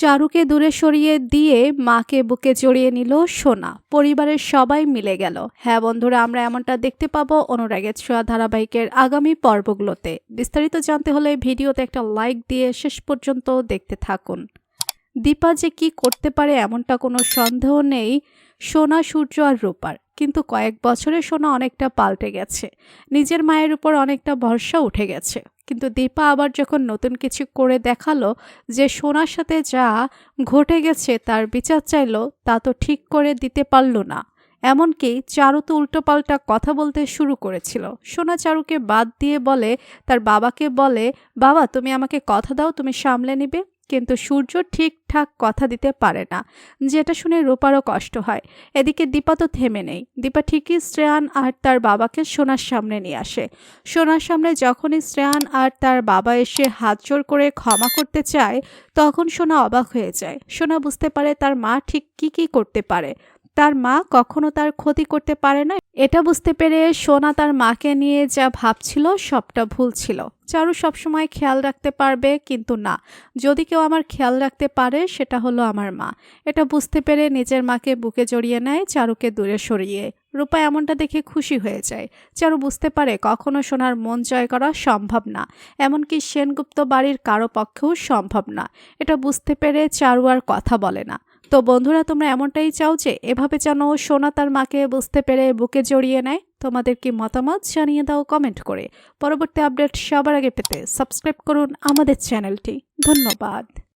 চারুকে দূরে সরিয়ে দিয়ে মাকে বুকে জড়িয়ে নিল সোনা। পরিবারের সবাই মিলে গেল। হ্যাঁ বন্ধুরা, আমরা এমনটা দেখতে পাবো অনুরাগের ছোঁয়া ধারাবাহিকের আগামী পর্বগুলোতে। বিস্তারিত জানতে হলে ভিডিওতে একটা লাইক দিয়ে শেষ পর্যন্ত দেখতে থাকুন। দীপা যে কি করতে পারে এমনটা কোনো সন্দেহ নেই, সোনা, সূর্য আর রূপার। কিন্তু কয়েক বছরে সোনা অনেকটা পাল্টে গেছে। নিজের মায়ের উপর অনেকটা ভরসা উঠে গেছে। কিন্তু দীপা আবার যখন নতুন কিছু করে দেখাল যে সোনার সাথে যা ঘটে গেছে তার বিচার চাইলো, তা তো ঠিক করে দিতে পারল না। এমনকি চারু তো উল্টোপাল্টা কথা বলতে শুরু করেছিল। সোনা চারুকে বাদ দিয়ে বলে, তার বাবাকে বলে, বাবা, তুমি আমাকে কথা দাও, তুমি সামলে নিবে কিন্তু সূর্য ঠিকঠাক কথা দিতে পারে না। যেটা শুনে রূপারও কষ্ট হয়। এদিকে দীপা তো থেমে নেই। দীপা ঠিকই শ্রেয়ান আর তার বাবাকে সোনার সামনে নিয়ে আসে। সোনার সামনে যখনই শ্রেয়ান আর তার বাবা এসে হাত জোর করে ক্ষমা করতে চায়, তখন সোনা অবাক হয়ে যায়। সোনা বুঝতে পারে তার মা ঠিক কি কি করতে পারে। তার মা কখনো তার ক্ষতি করতে পারে না। এটা বুঝতে পেরে সোনা তার মাকে নিয়ে যা ভাবছিল সবটা ভুল ছিল। চারু সবসময় খেয়াল রাখতে পারবে, কিন্তু না। যদি কেউ আমার খেয়াল রাখতে পারে, সেটা হলো আমার মা। এটা বুঝতে পেরে নিজের মাকে বুকে জড়িয়ে নেয়, চারুকে দূরে সরিয়ে। রূপা এমনটা দেখে খুশি হয়ে যায়। চারু বুঝতে পারে কখনো সোনার মন জয় করা সম্ভব না। এমনকি সেনগুপ্ত বাড়ির কারও পক্ষেও সম্ভব না। এটা বুঝতে পেরে চারু আর কথা বলে না। তো বন্ধুরা, তোমরা এমনটাই চাও যে এভাবে যেন সোনা তার মাকে বুঝতে পেরে বুকে জড়িয়ে নেয়? তোমাদের কি মতামত জানিয়ে দাও কমেন্ট করে। পরবর্তী আপডেট সবার আগে পেতে সাবস্ক্রাইব করুন আমাদের চ্যানেলটি। ধন্যবাদ।